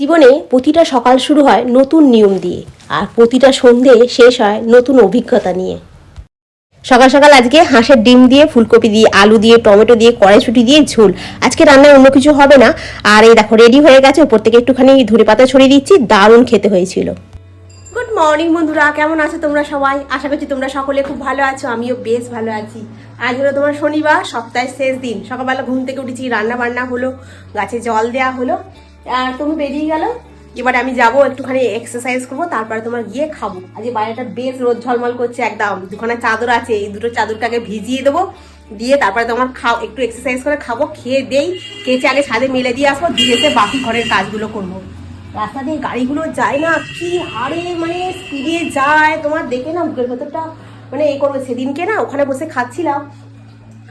জীবনে প্রতিটা সকাল শুরু হয় নতুন নিয়ম দিয়ে, আর প্রতিটা সন্ধে শেষ হয় নতুন অভিজ্ঞতা নিয়ে। সকাল সকাল আজকে হাঁসের ডিম দিয়ে ফুলকপি দিয়ে, আলু দিয়ে, টমেটো দিয়ে, কড়াইশুটি দিয়ে ঝোল। আজকে রান্নায় অন্য কিছু হবে না। আর এই দেখো রেডি হয়ে গেছে। ওপর থেকে একটুখানি ধরে পাতা ছড়িয়ে দিচ্ছি। দারুণ খেতে হয়েছিল। গুড মর্নিং বন্ধুরা। কেমন আছো তোমরা সবাই? আশা করছি তোমরা সকলে খুব ভালো আছো। আমিও বেশ ভালো আছি। আজ হলো তোমার শনিবার, সপ্তাহের শেষ দিন। সকালবেলা ঘুম থেকে উঠেছি রান্না বান্না হলো, গাছে জল দেওয়া হলো। আর তুমি বেরিয়ে গেল? এবারে আমি যাব, একটুখানি এক্সারসাইজ করব, তারপরে তোমার গিয়ে খাব। আজ এই বাইরেটা বেশ রোদ ঝলমল করছে একদম। দুখানা চাদর আছে, এই দুটো চাদরটাকে ভিজিয়ে দেবো। দিয়ে তারপরে তোমার খাও, একটু এক্সারসাইজ করে খাব, খেয়ে দেই কেচে আগে ছাদে মেলে দিয়ে আসব, দিয়ে এসে বাকি ঘরের কাজগুলো করব। রাস্তা দিয়ে গাড়িগুলো যায় না, কি হারে মানে স্পিডে যায়, তোমার দেখে না বুকের ভেতরটা মানে এই করবে সেদিনকে না, ওখানে বসে খাচ্ছিলাম।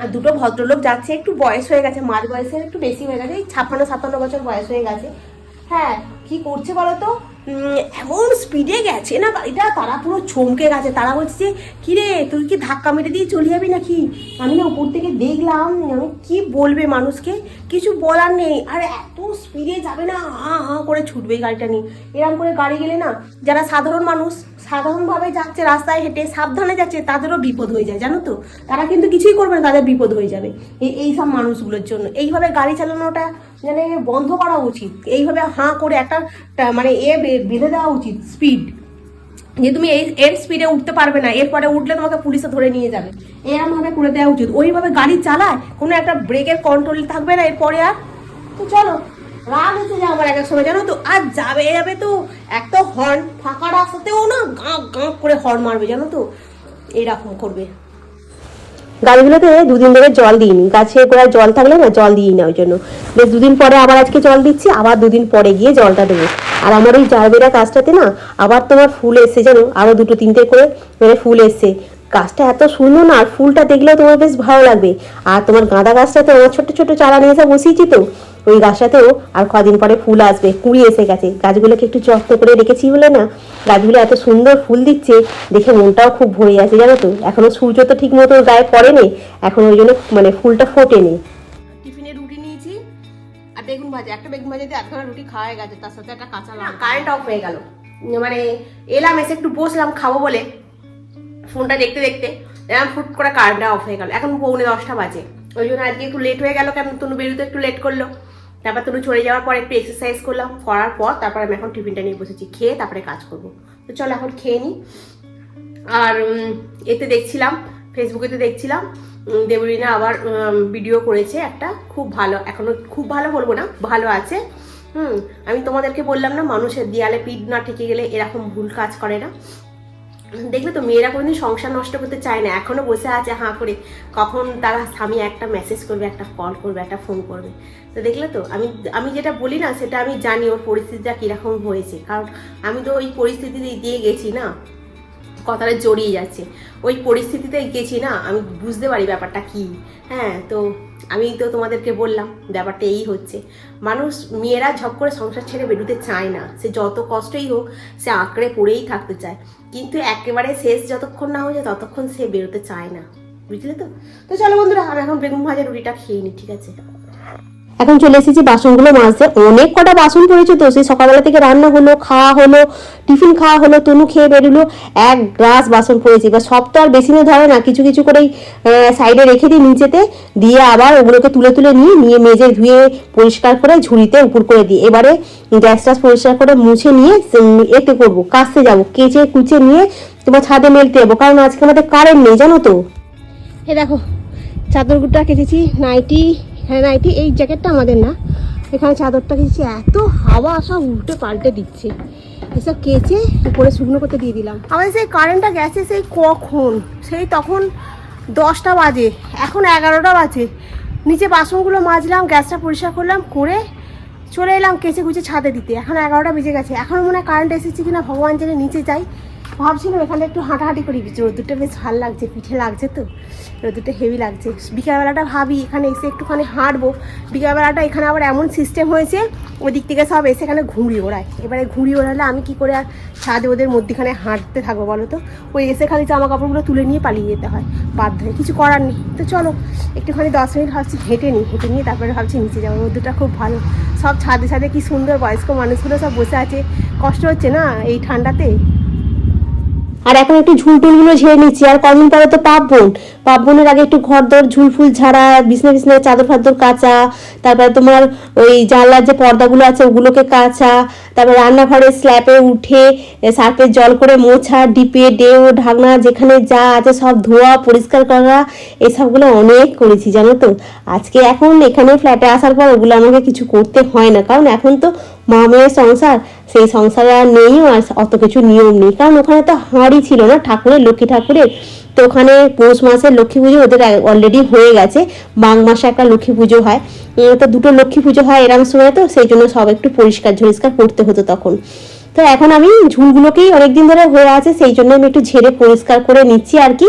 আর দুটো ভদ্রলোক যাচ্ছে, একটু বয়স হয়ে গেছে, মাঝ বয়সের, একটু বেশি হয়ে গেছে, এই ছাপ্পান্ন, সাতান্ন বছর বয়স হয়ে গেছে। হ্যাঁ কি করছে বলো তো এমন স্পিডে গেছে না গাড়িটা তারা পুরো চমকে গেছে। তারা বলছে যে, কিরে, তুই কি ধাক্কা মেরে দিয়ে চলে যাবি নাকি? আমি না উপর থেকে দেখলাম, আমি কি বলবে মানুষকে? কিছু বলার নেই। আর এত স্পিডে যাবে না, হাঁ হাঁ করে ছুটবে গাড়িটা নিয়ে। এরকম করে গাড়ি গেলে না, যারা সাধারণ মানুষ সাধারণভাবে যাচ্ছে, রাস্তায় হেঁটে সাবধানে যাচ্ছে, তাদেরও বিপদ হয়ে যায়, জানো তো? তারা কিন্তু কিছুই করবে না, তাদের বিপদ হয়ে যাবে। এই সব মানুষগুলোর জন্য। এইভাবে গাড়ি চালানোটা মানে বন্ধ করা উচিত। এইভাবে হাঁ করে একটা মানে এ বেঁধে দেওয়া উচিত স্পিড যে তুমি এই, এর স্পিডে উঠতে পারবে না, এরপরে উঠলে তোমাকে পুলিশে ধরে নিয়ে যাবে। এরকম ভাবে করে দেওয়া উচিত। ওইভাবে গাড়ি চালায়, কোনো একটা ব্রেকের কন্ট্রোল থাকবে না, এরপরে আর। তো চলো রাগ হচ্ছে যে আমার এক এক সময়, জানো তো? আর যাবে যাবে তো একটা হর্ন ফাঁকা রাস্তাতেও না গাঁ গাঁ করে হর্ন মারবে, জানো তো? এইরকম করবে। গাছগুলোতে দুদিন ধরে জল দিইনি। গাছের গোড়ায় জল থাকলে না জল দিই না ওই জন্য। বেশ দুদিন পরে আবার আজকে জল দিচ্ছি, আবার দুদিন পরে গিয়ে জলটা দেবো। আর আমার ওই জারবেরা গাছটাতে না আবার তোমার ফুল এসছে, জানো? আরও দুটো তিনটে করে মানে ফুল এসছে। গাছটা এত সুন্দর না, আর ফুলটা দেখলেও তোমার বেশ ভালো লাগবে। আর তোমার গাঁদা গাছটাতে আমার ছোট ছোট চারা নিয়ে এসে বসিয়েছি তো। ওই গাছটাতেও আর কদিন পরে ফুল আসবে কুড়ি এসে গেছে। গাছগুলোকে একটু যত্ন করে রেখেছি বলে না গাছগুলো এত সুন্দর ফুল দিচ্ছে দেখে মনটাও খুব ভরে আছে জানো তো। এখনও সূর্য তো ঠিক মতো গায়ে পড়েনি এখন ওই জন্য মানে ফুলটা ফোটেনি। টিফিনে রুটি নিয়েছি আর বেগুন ভাজা একটা বেগুন ভাজা দিয়ে আধখানা রুটি খাওয়া গেছে তার সাথে একটা কাঁচা লঙ্কা। কারেন্ট অফ হয়ে গেল। মানে এলাম এসে একটু বসলাম খাব বলে। ফোনটা দেখতে দেখতে এরকম ফুট করে কারেন্টটা অফ হয়ে গেল। এখন পৌনে দশটা বাজে। ওই জন্য আজকে একটু লেট হয়ে গেল কেন তনু বেরোতে একটু লেট করল। তারপর তনু চলে যাওয়ার পর একটু এক্সারসাইজ করলাম, করার পর তারপর আমি এখন টিফিনটা নিয়ে বসেছি, খেয়ে তারপরে কাজ করব। তো চলো এখন খেয়ে নিই আর এতে দেখছিলাম ফেসবুকেতে দেখছিলাম দেবরিনা আবার ভিডিও করেছে একটা খুব ভালো, এখনও খুব ভালো বলব না, ভালো আছে। হুম, আমি তোমাদেরকে বললাম না, মানুষের দেয়ালে পিঠ না ঠেকে গেলে এরকম ভুল কাজ করে না। দেখলে তো মেয়েরা কোনোদিন সংসার নষ্ট করতে চায় না, এখনও বসে আছে হাঁ করে। কখন তারা স্বামী একটা মেসেজ করবে, একটা কল করবে, একটা ফোন করবে। তো দেখলে তো, আমি আমি যেটা বলি না, সেটা আমি জানি ওর পরিস্থিতিটা কীরকম হয়েছে। কারণ আমি তো ওই পরিস্থিতি দিয়ে গেছি না, কথাটা জড়িয়ে যাচ্ছে। ওই পরিস্থিতিতে গেছি না, আমি বুঝতে পারি ব্যাপারটা কি। হ্যাঁ তো আমি তো তোমাদেরকে বললাম, ব্যাপারটা এই হচ্ছে। মানুষ, মেয়েরা ঝপ করে সংসার ছেড়ে বেরোতে চায় না। সে যত কষ্টই হোক, সে আঁকড়ে পড়েই থাকতে চায়। কিন্তু একেবারে শেষ যতক্ষণ না হয়ে যায়, ততক্ষণ সে বেরোতে চায় না। বুঝলে তো? তো চলো বন্ধুরা, আমি এখন বেগুন ভাজা রুটিটা খেয়ে নিই, ঠিক আছে? এখন চলে এসেছি বাসনগুলো মাজতে। অনেক কটা বাসন পড়েছে তো, সেই সকালবেলা থেকে রান্না হলো, খাওয়া হলো, টিফিন খাওয়া হলো, তনু খেয়ে বেরোলো, এক গ্লাস বাসন পড়েছে। এবার সব তো আর বেশি ধরে না, কিছু কিছু করেই সাইডে রেখে দিই নিচেতে, দিয়ে আবার ওগুলোকে তুলে তুলে নিয়ে নিয়ে মেজে ধুয়ে পরিষ্কার করে ঝুড়িতে উপর করে দিই। এবারে গ্যাস ট্যাস পরিষ্কার করে মুছে নিয়ে এতে করব কাচতে যাব, কেচে কুচে নিয়ে তোমার ছাদে মেলতে যাব, কারণ আজকে আমাদের কারেন্ট নেই, জানো তো? এ দেখো চাদরটা কেটেছি নাইটি হ্যাঁ নাইটি এই জ্যাকেটটা আমাদের না। এখানে চাদরটা কেটেছি এত হাওয়া, সব উল্টে পাল্টে দিচ্ছে। এসব কেচে উপরে শুকনো করতে দিয়ে দিলাম। আমাদের সেই কারেন্টটা গেছে সেই কখন? সেই তখন দশটা বাজে। এখন এগারোটা বাজে। নিচে বাসনগুলো মাজলাম, গ্যাসটা পরিষ্কার করলাম, করে চলে এলাম কেচে কুচে ছাদে দিতে। এখন এগারোটা বেজে গেছে। এখন মনে হয় কারেন্ট এসেছে কিনা ভগবান জেনে, নিচে যাই। ভাবছিলাম এখানে একটু হাঁটাহাঁটি করি রোদুরটা বেশ ভালো লাগছে, পিঠে লাগছে তো রোদুরটা হেভি লাগছে। বিকালবেলাটা ভাবি, এখানে এসে একটুখানি হাঁটবো। বিকালবেলাটা এখানে আবার এমন সিস্টেম হয়েছে ওই দিক থেকে সব এসে এখানে ঘুড়ি ওড়ায়। এবারে ঘুড়ি ওড়ালে আমি কি করে আর ছাদে ওদের মধ্যেখানে হাঁটতে থাকব বলো তো? ওই এসে খালি জামা কাপড়গুলো তুলে নিয়ে পালিয়ে যেতে হয়। বাধ্য হয়ে কিছু করার নেই। তো চলো, একটুখানি দশ মিনিট ভাবছি হেঁটে নিই। হেঁটে নিয়ে তারপরে ভাবছি নিচে যাব। রোদুরটা খুব ভালো। সব ছাদে ছাদে কি সুন্দর বয়স্ক মানুষগুলো সব বসে আছে। কষ্ট হচ্ছে না এই ঠান্ডাতে? আর এখন একটু ঝুল টুলগুলো ঝেড়ে নিচ্ছি। আর কদিন পরে তো পাবন পাবনের আগে একটু ঘর দর ঝুল ফুল ঝাড়া বিছনা বিছনা চাদর ফাদর কাচা তারপরে তোমার ওই জানলার যে পর্দাগুলো আছে ওগুলোকে কাচা তারপর রান্নাঘরে স্ল্যাপে উঠে এ, সার্ফের জল করে মোছা ডিপে ডেও ঢাকনা যেখানে যা আছে সব ধোয়া পরিষ্কার করা এসবগুলো অনেক করেছি জানো তো? আজকে এখন এখানে ফ্ল্যাটে আসার পর ওগুলো আমাকে কিছু করতে হয় না। কারণ এখন তো মা মেয়ের সংসার, সেই সংসারে আর নেই আর অত কিছু নিয়ম নেই। কারণ ওখানে তো হাঁড়ি ছিল না, ঠাকুরের, লক্ষ্মী ঠাকুরের। তো ওখানে পৌষ মাসের লক্ষ্মী পুজো ওদের অলরেডি হয়ে গেছে। বাং মাসে একটা লক্ষ্মী পুজো হয়। তো দুটো লক্ষ্মী পুজো হয় এরম সময় তো, সেই জন্য সব একটু পরিষ্কার ঝরিষ্কার করতে হতো তখন। তো এখন আমি ঝুলগুলোকেই অনেকদিন ধরে হয়ে আছে, সেই জন্য আমি একটু ঝেড়ে পরিষ্কার করে নিচ্ছি আর কি।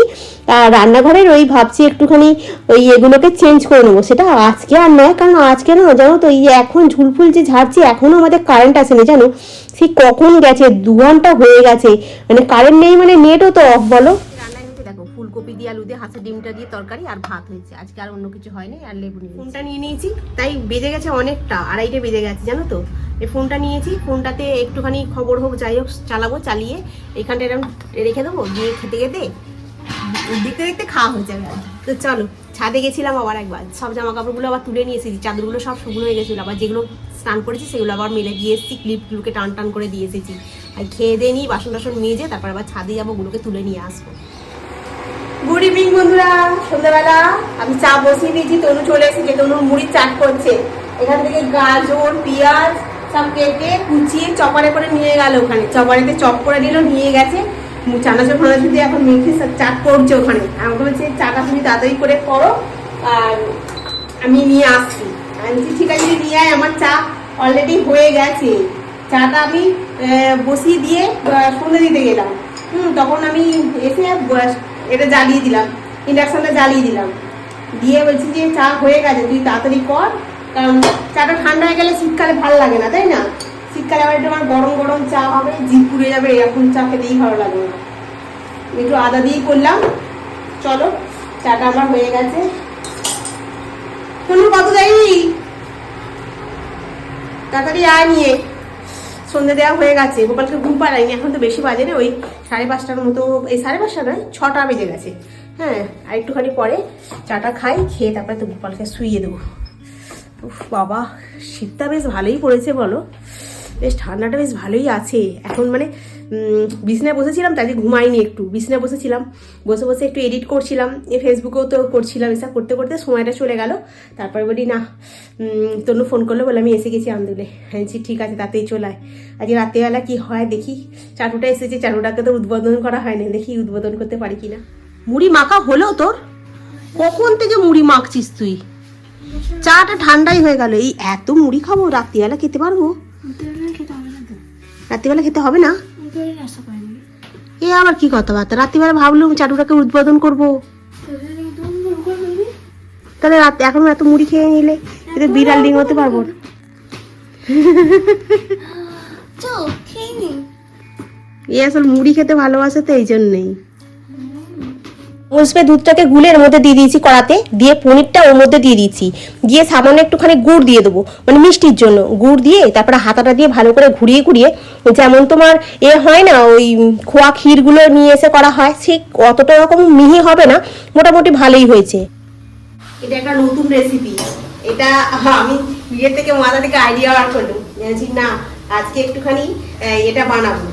রান্নাঘরের ওই ভাবছি একটুখানি ওই এগুলোকে চেঞ্জ করে নেব, সেটা আজকে আর নয়, কারণ আজকে না জানো তো এই এখন ঝুলফুল যে ঝাড়ছি, এখনও আমাদের কারেন্ট আসেনি, জানো? সে কখন গেছে? দু ঘণ্টা হয়ে গেছে। মানে কারেন্ট নেই মানে নেটও তো অফ বলো? দিয়ে আলু দিয়ে, হাঁসের ডিমটা দিয়ে তরকারি আর ভাত হয়েছে। আজকে আর অন্য কিছু হয়নি, আর লেবু নিয়ে ফোনটা নিয়ে নিয়েছি, তাই বেজে গেছে অনেকটা, আড়াইটে বেজে গেছে, জানো তো? এই ফোনটা নিয়েছি, ফোনটাতে একটুখানি খবর হোক, যাই হোক, চালাবো, চালিয়ে এখানটা এরকম রেখে দেবো দিয়ে খেতে খেতে দেখতে দেখতে খাওয়া হয়ে যাবে তো চলো, ছাদে গেছিলাম আবার একবার, সব জামা কাপড়গুলো আবার তুলে নিয়ে এসেছি, চাদরগুলো সব শুকনো হয়ে গেছিল, আবার যেগুলো স্নান করেছি সেগুলো আবার মেলে দিয়ে এসেছি, ক্লিপগুলোকে টান টান করে দিয়ে এসেছি। আর খেয়ে দিয়ে নিই বাসন টাসন মেজে তারপর আবার ছাদে যাব, ওগুলোকে তুলে নিয়ে আসব। গুড ইভিনিং বন্ধুরা। সন্ধ্যাবেলা আমি চা বসিয়ে দিয়েছি, তনু চলে এসেছে, তনু মুড়ি চাট করছে। এখান থেকে গাজর, পেঁয়াজ, সব কেটে কুচিয়ে চপারে করে নিয়ে গেল ওখানে। চপারেতে চপ করে দিল, নিয়ে গেছে। চানাচুর ফানাচুর দিয়ে এখন মেখে চাট করছে ওখানে। আমাকে বলছে, চাটা তুমি তাড়াতাড়ি করে করো, আর আমি নিয়ে আসছি। আমি ঠিক আছে, নিয়ে আয়, আমার চা অলরেডি হয়ে গেছে। চাটা আমি বসিয়ে দিয়ে সন্ধে দিতে গেলাম। হুম, তখন আমি এসে এটা জ্বালিয়ে দিলাম, ইন্ডাকশনটা জ্বালিয়ে দিলাম। দিয়ে বলছি যে চা হয়ে গেছে, তুই তাড়াতাড়ি কর, কারণ চাটা ঠান্ডা হয়ে গেলে শীতকালে ভালো লাগে না, তাই না? শীতকালে আবার একটু আমার গরম গরম চা হবে, জিভ পুড়ে যাবে, এরকম চা খেতেই ভালো লাগবে না। একটু আদা দিয়েই করলাম, চলো, চাটা আমার হয়ে গেছে। কোনো কত যায়নি। তাড়াতাড়ি আয় নিয়ে। সন্ধে দেওয়া হয়ে গেছে, গোপালকে ঘুম পাড়াইনি এখন তো বেশি বাজে না, ওই সাড়ে পাঁচটার মতো, এই সাড়ে পাঁচটা নয়, ছটা বেজে গেছে। হ্যাঁ আর একটুখানি পরে চাটা খাই, খেয়ে তারপরে তো গোপালকে শুইয়ে দেবো। বাবা, শীতটা বেশ ভালোই পড়েছে বলো। বেশ ঠান্ডাটা বেশ ভালোই আছে। এখন মানে বিছনায় বসেছিলাম তাই ঘুমাইনি একটু। বিছনায় বসেছিলাম বসে বসে একটু এডিট করছিলাম এ ফেসবুকেও তো করছিলাম এসব করতে করতে সময়টা চলে গেল। তারপরে বলি না তনু ফোন করল বলে আমি এসে গেছি আন্দুলে। হ্যাঁ ঠিক আছে তাতেই চলে। আয় আজকে রাত্রেবেলা কি হয় দেখি। চাটুটা এসেছে চাটুটাকে তো উদ্বোধন করা হয়নি। দেখি উদ্বোধন করতে পারি কিনা। মুড়ি মাখা হলো তোর? কখন থেকে মুড়ি মাখছিস তুই? চাটা ঠান্ডাই হয়ে গেল। এই এত মুড়ি খাব রাত্রিবেলা খেতে পারব? রাত্রিবেলা খেতে হবে না? এ আবার কি কথাবার্তা? রাত্রিবেলা ভাবলুম চাটুটাকে উদ্বোধন করব। তাহলে রাত এখন এত মুড়ি খেয়ে নিলে এতে বিড়াল ডিং হতে পারব না। এ আসলে মুড়ি খেতে ভালোবাসে তো এই জন্যই। মুসবে দুধটাকে গুলের মধ্যে দিয়ে দিয়েছি কড়াতে, দিয়ে পনিরটা ওর মধ্যে দিয়ে দিয়েছি। দিয়ে সামান্য একটুখানি গুড় দিয়ে দেবো মানে মিষ্টির জন্য। গুড় দিয়ে তারপরে হাতাটা দিয়ে ভালো করে ঘুরিয়ে ঘুরিয়ে, যেমন তোমার এ হয় না, ওই খোয়া ক্ষীরগুলো নিয়ে এসে করা হয়, সে অতটা রকম মিহি হবে না, মোটামুটি ভালোই হয়েছে। এটা একটা নতুন রেসিপি এটা আমি বিয়ের থেকে মাথা থেকে আইডিয়া বার করলাম। না, আজকে একটুখানি এটা বানাবো।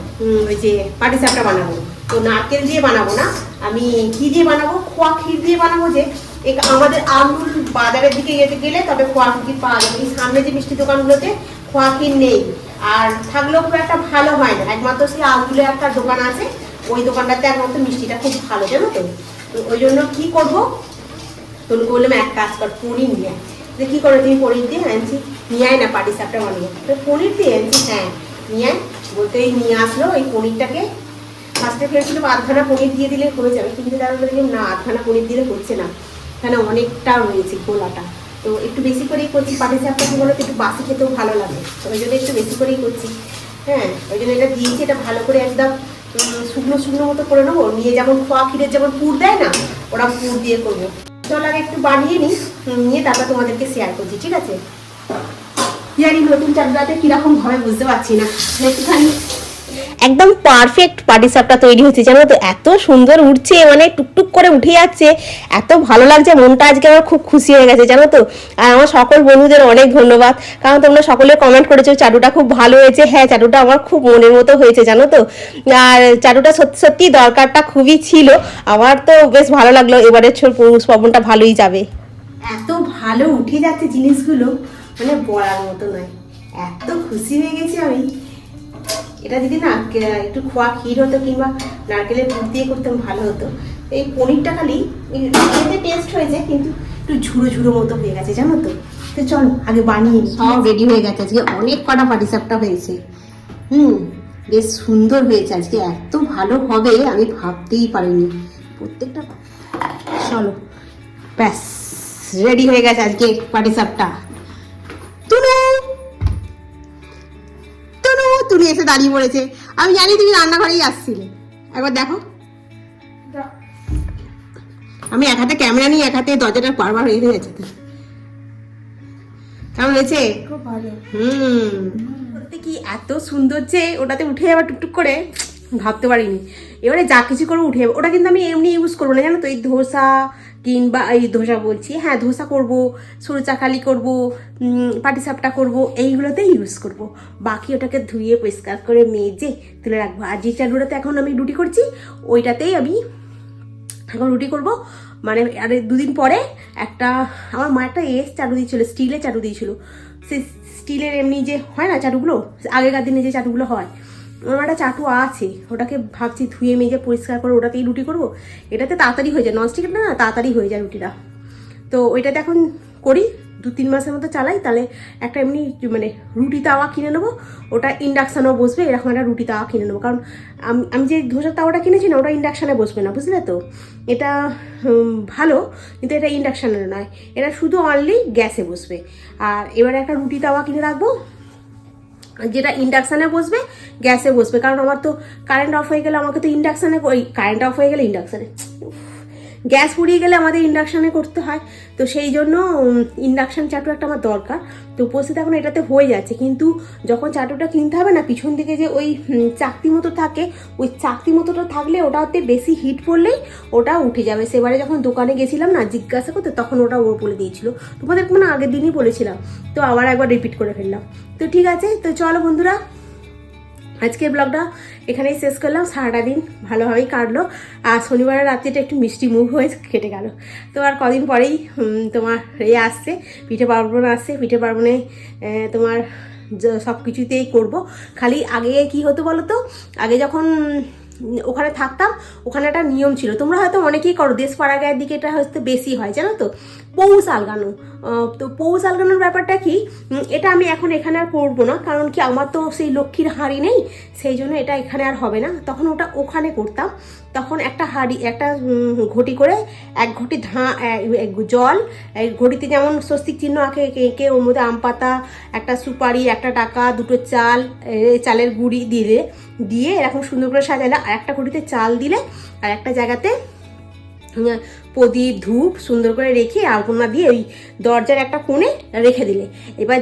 ওই যে পাটিসাপটা বানাবো। তো নারকেল দিয়ে বানাবো না। আমি কি দিয়ে বানাবো, খোয়া ক্ষীর দিয়ে বানাবো যে আমাদের আমুল বাজারের দিকে যেতে গেলে তবে খোয়া ক্ষীর পাওয়া যাবে। এই সামনে যে মিষ্টি দোকানগুলোতে খোয়া ক্ষীর নেই। আর থাকলেও খুব একটা ভালো হয় না। একমাত্র সেই আমুলের একটা দোকান আছে। ওই দোকানটাতে একমাত্র মিষ্টিটা খুব ভালো, জানো তো? তো ওই জন্য কি করব? তনু বললাম এক কাজ কর, পনির নিয়ে। যে, কি করে তুমি পনির দিয়ে? আনছি নিয়ে আয় না, পাটি সাপটা বানিয়ে। তো পনির দিয়ে আনছি হ্যাঁ নিয়ে আয়। বলতে এই নিয়ে আসলো এই পনিরটাকে। ফার্স্টে ভেবেছিলাম আধখানা পনির দিয়ে দিলে হয়ে যাবে কিন্তু তারপরে দেখলাম না, আধখানা পনির দিলে হচ্ছে না। এখানে অনেকটা রয়েছে গোলাটা। তো একটু বেশি করেই করছি পাটি চাপটা বলো একটু বাসি খেতেও ভালো লাগে। ওই জন্য একটু বেশি করেই করছি। হ্যাঁ ওই জন্য এটা দিয়েছি, এটা ভালো করে একদম শুকনো শুকনো মতো করে নেব। নিয়ে যেমন খোয়া, ক্ষীরের যেমন পুর দেয় না ওরা পুর দিয়ে করব। চল আগে একটু বানিয়ে নিই নিয়ে তারপর তোমাদেরকে শেয়ার করছি, ঠিক আছে? জানি নতুন চাকরিতে কীরকম হবে বুঝতে পারছি না। একটুখানি একদম পারফেক্ট পাটিসাপটা তৈরি হচ্ছে। জানো তো, এত সুন্দর উঠছে মানে টুকটুক করে উঠে যাচ্ছে। এত ভালো লাগছে, মনটা আজকে আমার খুব খুশি হয়ে গেছে, জানো তো? আর আমার সকল বন্ধুদের অনেক ধন্যবাদ। কারণ তোমরা সকলে কমেন্ট করেছ, চাটুটা খুব ভালো হয়েছে। হ্যাঁ চাটুটা আমার খুব মনের মতো হয়েছে, জানো তো? আর চাটুটা সত্যি সত্যি দরকারটা খুবই ছিল। আমার তো বেশ ভালো লাগল, এবারের পৌষ পাবনটা ভালোই যাবে। এত ভালো উঠে যাচ্ছে জিনিসগুলো মানে বলার মতো নয়। এত খুশি হয়ে গেছি আমি। এটা যদি না একটু খোয়া ক্ষীর হতো কিংবা নারকেলের দুধ দিয়ে করতাম, ভালো হতো। এই পনিরটা খালি খেতে টেস্ট হয়েছে, কিন্তু একটু ঝুড়ো ঝুড়ো মতো হয়ে গেছে, জানো তো? তো চলো, আগে বানিয়ে সব রেডি হয়ে গেছে আজকে, অনেক কটা পাটিসাপটা হয়েছে। হুম, বেশ সুন্দর হয়েছে আজকে, এত ভালো হবে, আমি ভাবতেই পারিনি। প্রত্যেকটা চলো, ব্যাস রেডি হয়ে গেছে আজকে পাটিসাপটা তুনু! এসে দাঁড়িয়ে পড়েছে। আমি জানি তুমি রান্নাঘরেই আসছিলে। একবার দেখো। আমি এক হাতে ক্যামেরা নিয়ে এক হাতে দরজাটা বারবার হয়ে গেছে কেমন হয়েছে? খুব ভালো। হুম। কি এত সুন্দর যে ওটাতে উঠে যাওয়া টুকটুক করে? ভাবতে পারিনি। এবারে যা কিছু করে উঠে ওটা কিন্তু আমি এমনি ইউজ করব না, জানো তো? এই ধোসা কিংবা এই ধোসা বলছি হ্যাঁ ধোসা করব, সরু চাকালি করব পাটিসাপটা করব এইগুলোতে ইউজ করব। বাকি ওটাকে ধুয়ে পরিষ্কার করে মেজে তুলে রাখব। আর যে চালুটাতে এখন আমি রুটি করছি, ওইটাতেই আমি এখন রুটি করব। মানে আর দুদিন পরে একটা, আমার মা একটা এস চাটু দিয়েছিল, স্টিলের চাটু দিয়েছিল। সেই স্টিলের এমনি যে হয় না চাটুগুলো আগেকার দিনে যে চাটুগুলো হয়। আমার একটা চাটু আছে, ওটাকে ভাবছি ধুয়ে মেজে পরিষ্কার করে ওটাতেই রুটি করব। এটাতে তাড়াতাড়ি হয়ে যায় ননস্টিকের না, তাড়াতাড়ি হয়ে যায় রুটিটা। তো ওইটাতে এখন করি, দু তিন মাসের মতো চালাই, তাহলে একটা এমনি মানে রুটি তাওয়া কিনে নেব, ওটা ইন্ডাকশানেও বসবে, এরকম একটা রুটি তাওয়া কিনে নেব। কারণ আমি আমি যে ধোসার তাওয়াটা কিনেছি না, ওটা ইন্ডাকশানে বসবে না, বুঝলে তো? এটা ভালো, কিন্তু এটা ইন্ডাকশানের নয়, এটা শুধু অনলি গ্যাসে বসবে। আর এবারে একটা রুটি তাওয়া কিনে রাখব যেটা ইন্ডাকশানে বসবে গ্যাসে বসবে। কারণ আমার তো কারেন্ট অফ হয়ে গেলে আমাকে তো ইন্ডাকশানে ওই কারেন্ট অফ হয়ে গেলে ইন্ডাকশানে গ্যাস ফুরিয়ে গেলে আমাদের ইন্ডাকশানে করতে হয়। তো সেই জন্য ইন্ডাকশান চাটু একটা আমার দরকার। তো উপস্থিত এখন এটাতে হয়ে যাচ্ছে। কিন্তু যখন চাটুটা কিনতে হবে না, পিছন দিকে যে ওই চাকতি মতো থাকে, ওই চাকতি মতোটা থাকলে ওটাতে বেশি হিট পড়লেই ওটা উঠে যাবে। সেবারে যখন দোকানে গেছিলাম না, জিজ্ঞাসা করতে, তখন ওটা ও বলে দিয়েছিল। তোমাদের মানে আগের দিনই বলেছিলাম। তো আবার একবার রিপিট করে ফেললাম। তো ঠিক আছে, তো চলো বন্ধুরা আজকের ব্লগটা এখানেই শেষ করলাম। সারাটা দিন ভালোভাবেই কাটলো। আর শনিবারের রাত্রিটা একটু মিষ্টি মুখ হয়ে কেটে গেল। তো আর কদিন পরেই তোমার এ আসছে, পিঠে পার্বণ আসছে। পিঠে পার্বণে তোমার সব কিছুতেই করব। খালি আগে কি হতো বলো তো আগে যখন ওখানে থাকতাম, ওখানে একটা নিয়ম ছিল। তোমরা হয়তো অনেকেই করো, দেশ পাড়া গায়ের দিকে এটা হয়তো বেশি হয়, জানো তো? পৌষ আলগানো তো পৌষ আলগানোর ব্যাপারটা কি? এটা আমি এখন এখানে আর করব না, কারণ কি আমার তো সেই লক্ষ্মীর হাঁড়ি নেই, সেই জন্য এটা এখানে আর হবে না। তখন ওটা ওখানে করতাম, তখন একটা হাঁড়ি, একটা ঘটি করে এক ঘটি ধা জল ঘটিতে যেমন স্বস্তিক চিহ্ন আঁকে এঁকে ওর মধ্যে আম পাতা, একটা সুপারি, একটা টাকা, দুটো চাল চালের গুঁড়ি দিলে, দিয়ে এরকম সুন্দর করে সাজালে, আর একটা ঘটিতে চাল দিলে, আর একটা জায়গাতে প্রদীপ, ধূপ সুন্দর করে রেখে আলপনা দিয়ে ওই দরজার একটা কোণে রেখে দিলে। এবার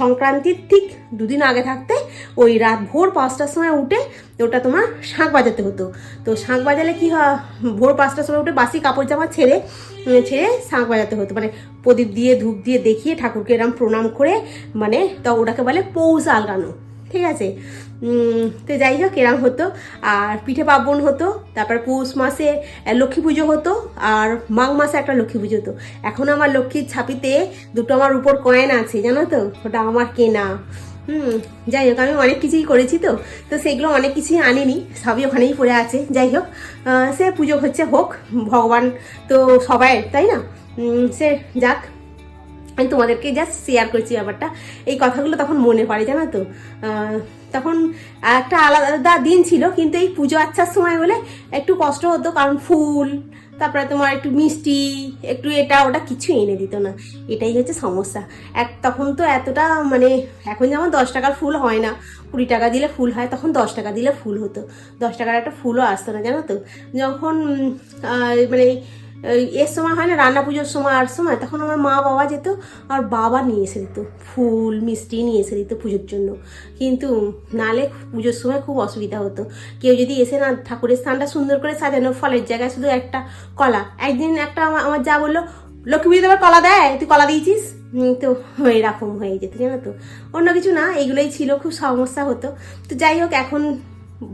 সংক্রান্তির ঠিক দুদিন আগে থাকতে ওই রাত ভোর পাঁচটার সময় উঠে ওটা তোমার শাঁখ বাজাতে হতো। তো শাঁখ বাজালে কি হয়, ভোর পাঁচটার সময় উঠে বাসি কাপড় জামা ছেড়ে ছেড়ে শাঁখ বাজাতে হতো। মানে প্রদীপ দিয়ে, ধূপ দিয়ে দেখিয়ে ঠাকুরকে এরম প্রণাম করে মানে তো ওটাকে বলে পৌষ আলগানো। ঠিক আছে? তো যাই হোক, এরম হতো। আর পিঠে পার্বণ হতো, তারপর পৌষ মাসে লক্ষ্মী পুজো হতো, আর মাঘ মাসে একটা লক্ষ্মী পুজো হতো। এখন আমার লক্ষ্মীর ছাপিতে দুটো আমার উপর কয়েন আছে, জানো তো? ওটা আমার কেনা। হুম, যাই হোক, আমি অনেক কিছুই করেছি তো। তো সেগুলো অনেক কিছুই আনিনি, সবই ওখানেই পড়ে আছে। যাই হোক সে পুজো হচ্ছে হোক, ভগবান তো সবাই, তাই না? সে যাক, আমি তোমাদেরকে জাস্ট শেয়ার করছি ব্যাপারটা। এই কথাগুলো তখন মনে পড়ে, জানো তো? তখন একটা আলাদা দিন ছিল, কিন্তু এই পুজো আচ্ছার সময় বলে একটু কষ্ট হতো, কারণ ফুল, তারপরে তোমার একটু মিষ্টি, একটু এটা, ওটা কিছু এনে দিত না। এটাই হচ্ছে সমস্যা। এক, তখন তো এতটা মানে এখন যেমন দশ টাকার ফুল হয় না, কুড়ি টাকা দিলে ফুল হয়, তখন দশ টাকা দিলে ফুল হতো। দশ টাকার একটা ফুলও আসতো না, জানো তো? যখন মানে এর সময় হয় না, রান্না পুজোর সময়, আর সময়, তখন আমার মা বাবা যেত, আর বাবা নিয়ে এসে দিত, ফুল, মিষ্টি নিয়ে এসে দিত পুজোর জন্য। কিন্তু নালে পুজোর সময় খুব অসুবিধা হতো। কেউ যদি এসে না, ঠাকুরের স্থানটা সুন্দর করে সাজানো, ফলের জায়গায় শুধু একটা কলা। একদিন একটা আমার যা বলল, লক্ষ্মী পুজোতে আবার কলা দেয়? তুই কলা দিয়েছিস? তো এরকম হয়ে যেত, জানো তো? অন্য কিছু না, এগুলোই ছিল, খুব সমস্যা হতো। তো যাই হোক, এখন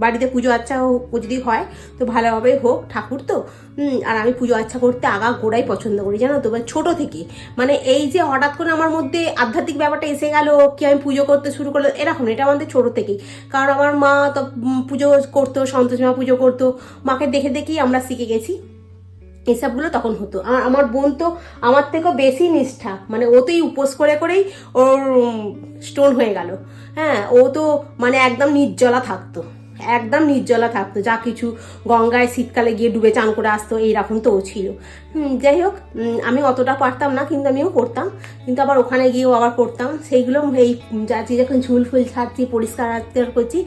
বাড়িতে পুজো আচ্ছা যদি হয়, তো ভালোভাবে হোক, ঠাকুর তো। আর আমি পুজো আচ্ছা করতে আগা গোড়াই পছন্দ করি, জানো তো? মানে ছোট থেকে। মানে এই যে হঠাৎ করে আমার মধ্যে আধ্যাত্মিক ব্যাপারটা এসে গেল, কি আমি পুজো করতে শুরু করল এরকম এটা আমাদের ছোট থেকেই কারণ আমার মা তো পুজো করতো, সন্তোষী মা পুজো করতো। মাকে দেখে দেখেই আমরা শিখে গেছি। এসবগুলো তখন হতো। আর আমার বোন তো আমার থেকেও বেশি নিষ্ঠা। মানে ও তো এই উপোস করে করেই ওর স্টোন হয়ে গেল। হ্যাঁ ও তো মানে একদম নির্জলা থাকতো। একদম নির্জলা থাকতো, যা কিছু গঙ্গায় শীতকালে গিয়ে ডুবে চান করে আসতো, এইরকম তো ছিল। যাই হোক আমি অতটা পারতাম না, কিন্তু আমিও করতাম। কিন্তু আবার ওখানে গিয়েও আবার করতাম। সেইগুলো এই যাচ্ছি যখন ঝুল ফুল ছাড়ছি, পরিষ্কার রাখতে করছি,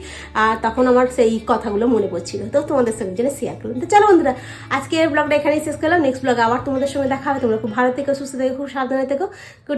আর তখন আমার সেই কথাগুলো মনে পড়ছিল। তো তোমাদের সঙ্গে জন্য শেয়ার করলাম। তো চলো বন্ধুরা, আজকের ব্লগটা এখানেই শেষ করলাম। নেক্সট ব্লগ আবার তোমাদের সঙ্গে দেখা হবে। তোমরা খুব ভালো থেকো, সুস্থ থেকো, খুব সাবধানে থেকো।